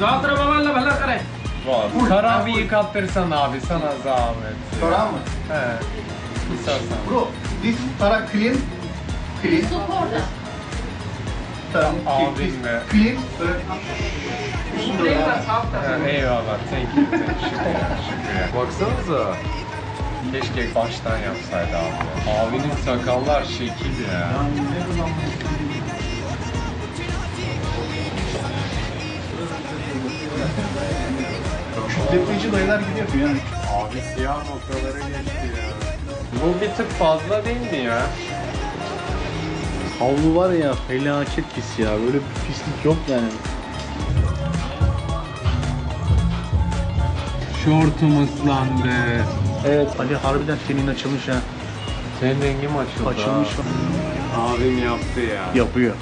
Dağıtır babanla bela kare. Karabi yıkattırsan abi sana zahmet. Sorar mı? He. İstersen. Bro, this tarak clean. Clean. Supporter. Tarak Abim be. clean. He, Eyvallah. Thank you. Thank you. Şükür Baksanıza. Keşke baştan yapsaydı abi. Abinin sakallar şekil ya. Şükretmeci dayılar gibi yapıyor yani. Abi siyah noktaları geçti ya. Bu bir tık fazla değil mi ya? Havlu var ya felaket pis ya. Böyle bir pislik yok yani. Şortum ıslandı. Evet Ali harbiden tenin açılmış ha. Senin rengim açıldı. Açılmış. Abim yaptı ya. Yapıyor.